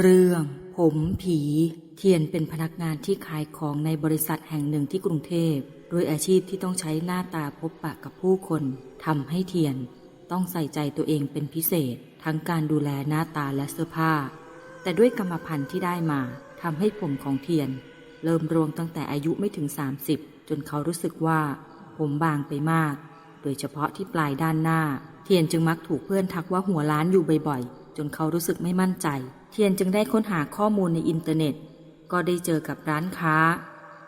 เรื่อง ผมผี เทียนเป็นพนักงานที่ขายของในบริษัทแห่งหนึ่งที่กรุงเทพด้วยอาชีพที่ต้องใช้หน้าตาพบปะกับผู้คนทำให้เทียน ต้องใส่ใจตัวเองเป็นพิเศษ ทั้งการดูแลหน้าตาและเสื้อผ้า แต่ด้วยกรรมพันธุ์ที่ได้มาทำให้ผมของเทียน เริ่มรวงตั้งแต่อายุไม่ถึง 30 จนเขารู้สึกว่า ผมบางไปมาก โดยเฉพาะที่ปลายด้านหน้า เทียนจึงมักถูกเพื่อนทักว่าหัวล้านอยู่บ่อยๆ จนเขารู้สึกไม่มั่นใจ เทียนจึงได้ค้นหาข้อมูลในอินเทอร์เน็ต ก็ได้เจอกับร้านค้า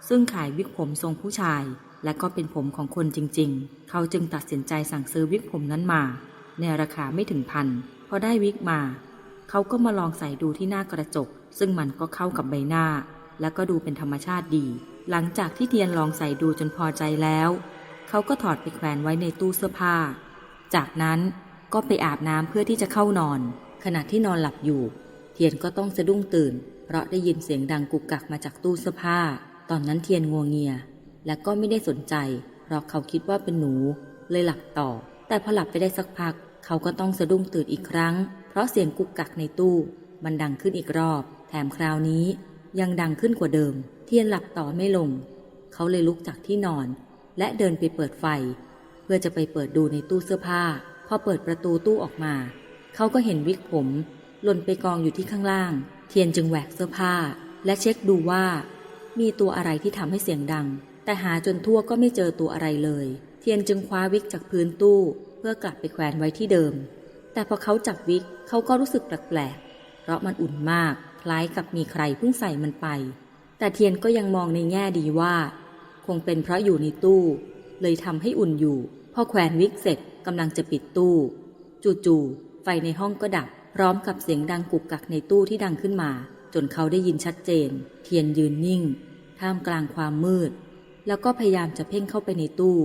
ซึ่งขายวิกผมทรงผู้ชาย และก็เป็นผมของคนจริง ๆ เขาจึงตัดสินใจสั่งซื้อวิกผมนั้นมา ในราคาไม่ถึงพันพอได้วิกมา เขาก็มาลองใส่ดูที่หน้ากระจก ซึ่งมันก็เข้ากับใบหน้า และก็ดูเป็นธรรมชาติดี หลังจากที่เทียนลองใส่ดูจนพอใจแล้ว เขาก็ถอดไปแขวนไว้ในตู้เสื้อผ้า จากนั้นก็ไปอาบน้ำเพื่อที่จะเข้านอน ขณะที่นอนหลับอยู่ เทียนก็ต้องสะดุ้งตื่น เพราะได้ยินเสียงดังกุกกักมาจากตู้เสื้อผ้า ตอนนั้นเทียนงัวเงีย และก็ไม่ได้สนใจ เพราะเขาคิดว่าเป็นหนู เลยหลับต่อ แต่พอหลับไปได้สักพัก เขาก็ต้องสะดุ้งตื่นอีกครั้ง เพราะเสียงกุกกักในตู้มันดังขึ้นอีกรอบ แถมคราวนี้ยังดังขึ้นกว่าเดิม เทียนหลับต่อไม่ลง เขาเลยลุกจากที่นอน และเดินไปเปิดไฟ เพื่อจะไปเปิดดูในตู้เสื้อผ้า พอเปิดประตูตู้ออกมา เขาก็เห็นวิกผมหล่นไปกองอยู่ที่ข้างล่าง เทียนจึงแหวกเสื้อผ้า และเช็คดูว่า มีตัวอะไรที่ทำให้เสียงดัง แต่หาจนทั่วก็ไม่เจอตัวอะไรเลย เทียนจึงคว้าวิกจากพื้นตู้ เพื่อกลับไปแขวนไว้ที่เดิม แต่พอเขาจับวิกเขาก็รู้สึกแปลกๆเพราะมันอุ่นมาก คล้ายกับมีใครเพิ่งใส่มันไป แต่เทียนก็ยังมองในแง่ดีว่า คงเป็นเพราะอยู่ในตู้ เลยทำให้อุ่นอยู่ พอแขวนวิกเสร็จกำลังจะปิดตู้ จู่ๆ ไฟในห้องก็ดับ พร้อมกับเสียงดังกุกกักในตู้ที่ดังขึ้นมา จนเขาได้ยินชัดเจน เทียนยืนนิ่ง ท่ามกลางความมืด แล้วก็พยายามจะเพ่งเข้าไปในตู้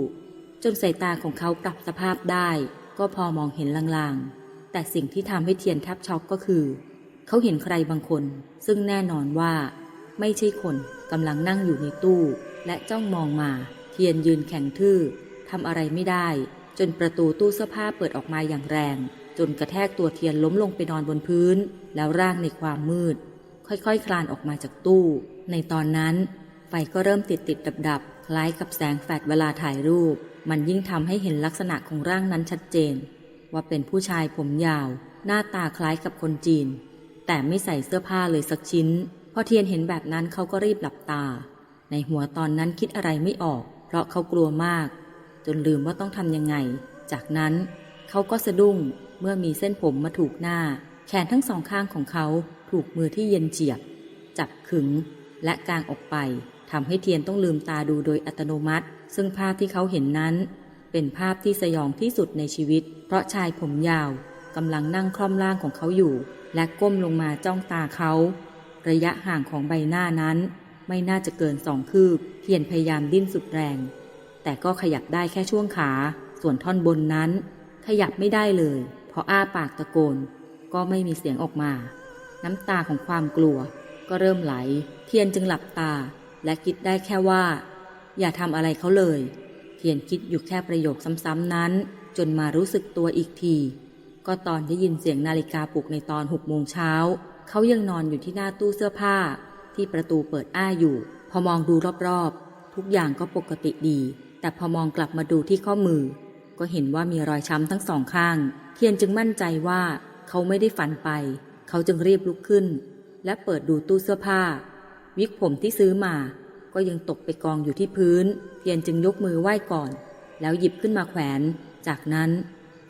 จนสายตาของเขาปรับสภาพได้ ก็พอมองเห็นลางๆ แต่สิ่งที่ทำให้เทียนแทบช็อกก็คือ เขาเห็นใครบางคน ซึ่งแน่นอนว่า ไม่ใช่คนกำลังนั่งอยู่ในตู้ และจ้องมองมา เทียนยืนแข็งทื่อทำอะไรไม่ได้ จนประตูตู้เสื้อผ้าเปิดออกมาอย่างแรง จนกระแทกตัวเทียนล้มลงไปนอนบนพื้น แล้วร่างในความมืด ค่อยๆคลานออกมาจากตู้ ในตอนนั้น ไฟก็เริ่มติดติดดับดับคล้ายกับแสงแฟลชเวลาถ่ายรูป มันยิ่งทำให้เห็นลักษณะของร่างนั้นชัดเจน ว่าเป็นผู้ชายผมยาว หน้าตาคล้ายกับคนจีน แต่ไม่ใส่เสื้อผ้าเลยสักชิ้นพอเทียนเห็นแบบนั้นเขาก็รีบหลับตา ในหัวตอนนั้นคิดอะไรไม่ออก เพราะเขากลัวมาก จนลืมว่าต้องทำยังไง จากนั้นเขาก็สะดุ้ง เมื่อมีเส้นผมมาถูกหน้า แขนทั้งสองข้างของเขาถูกมือที่เย็นเจียบ จับขึง และกางออกไปทำให้เทียนต้องลืมตาดูโดยอัตโนมัติ ซึ่งภาพที่เขาเห็นนั้น เป็นภาพที่สยองที่สุดในชีวิต เพราะชายผมยาวกำลังนั่งคล่อมร่างของเขาอยู่ และก้มลงมาจ้องตาเขา ระยะห่างของใบหน้านั้น ไม่น่าจะเกินสองคืบ เทียนพยายามดิ้นสุดแรง แต่ก็ขยับได้แค่ช่วงขา ส่วนท่อนบนนั้น ขยับไม่ได้เลย พออ้าปากตะโกนก็ไม่มีเสียงออกมา น้ำตาของความกลัวก็เริ่มไหล เทียนจึงหลับตา และคิดได้แค่ว่า อย่าทำอะไรเขาเลย เทียนคิดอยู่แค่ประโยคซ้ำๆนั้น จนมารู้สึกตัวอีกที ก็ตอนได้ยินเสียงนาฬิกาปลุกในตอนหกโมงเช้า เขายังนอนอยู่ที่หน้าตู้เสื้อผ้า ที่ประตูเปิดอ้าอยู่ พอมองดูรอบๆ ทุกอย่างก็ปกติดี แต่พอมองกลับมาดูที่ข้อมือ ก็เห็นว่ามีรอยช้ำทั้งสองข้าง ทียนจึงมั่นใจว่าเขาไม่ได้ฝันไป เขาจึงรีบลุกขึ้น และเปิดดูตู้เสื้อผ้า วิกผมที่ซื้อมา ก็ยังตกไปกองอยู่ที่พื้น เทียนจึงยกมือไหว้ก่อน แล้วหยิบขึ้นมาแขวน จากนั้น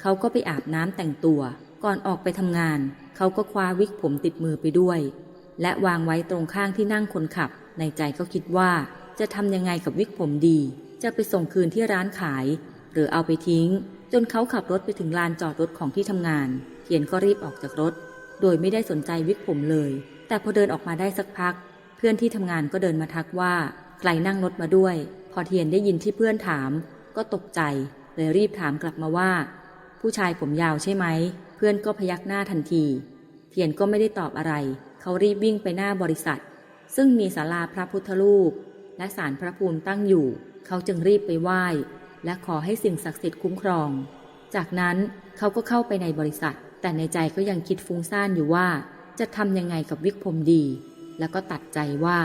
เขาก็ไปอาบน้ำแต่งตัว ก่อนออกไปทำงาน เขาก็คว้าวิกผมติดมือไปด้วย และวางไว้ตรงข้างที่นั่งคนขับ ในใจก็คิดว่าจะทำยังไงกับวิกผมดี จะไปส่งคืนที่ร้านขาย หรือเอาไปทิ้ง จนเขาขับรถไปถึงลานจอดรถของที่ทำงาน เทียนก็รีบออกจากรถ โดยไม่ได้สนใจวิกผมเลย แต่พอเดินออกมาได้สักพัก เพื่อนที่ทำงานก็เดินมาทักว่าใครนั่งรถมาด้วย พอเทียนได้ยินที่เพื่อนถาม ก็ตกใจ เลยรีบถามกลับมาว่า ผู้ชายผมยาวใช่ไหม เพื่อนก็พยักหน้าทันที เทียนก็ไม่ได้ตอบอะไร เขารีบวิ่งไปหน้าบริษัท ซึ่งมีศาลาพระพุทธรูป และศาลพระภูมิตั้งอยู่ เขาจึงรีบไปไหว้ และขอให้สิ่งศักดิ์สิทธิ์คุ้มครอง จากนั้นเขาก็เข้าไปในบริษัท แต่ในใจก็ยังคิดฟุ้งซ่านอยู่ว่า จะทำยังไงกับวิกผมดี แล้วก็ตัดใจว่า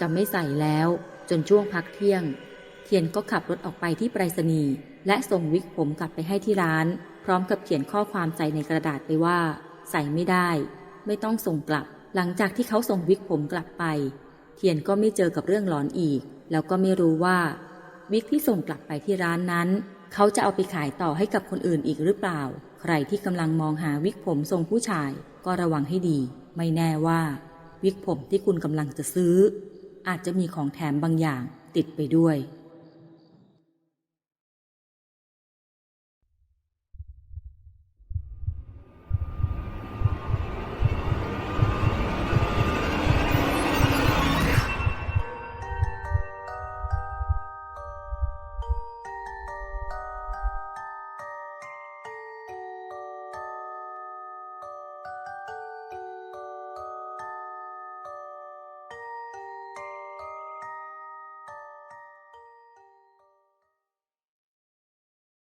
จะไม่ใส่แล้ว จนช่วงพักเที่ยง เทียนก็ขับรถออกไปที่ไปรษณีย์และส่งวิกผมกลับไปให้ที่ร้าน พร้อมกับเขียนข้อความใส่ในกระดาษไปว่า ใส่ไม่ได้ ไม่ต้องส่งกลับ หลังจากที่เขาส่งวิกผมกลับไป เทียนก็ไม่เจอกับเรื่องหลอนอีก แล้วก็ไม่รู้ว่า วิกที่ส่งกลับไปที่ร้านนั้น เขาจะเอาไปขายต่อให้กับคนอื่นอีกหรือเปล่า ใครที่กำลังมองหาวิกผมทรงผู้ชาย ก็ระวังให้ดี ไม่แน่ว่า วิกผมที่คุณกำลังจะซื้อ อาจจะมีของแถมบางอย่างติดไปด้วย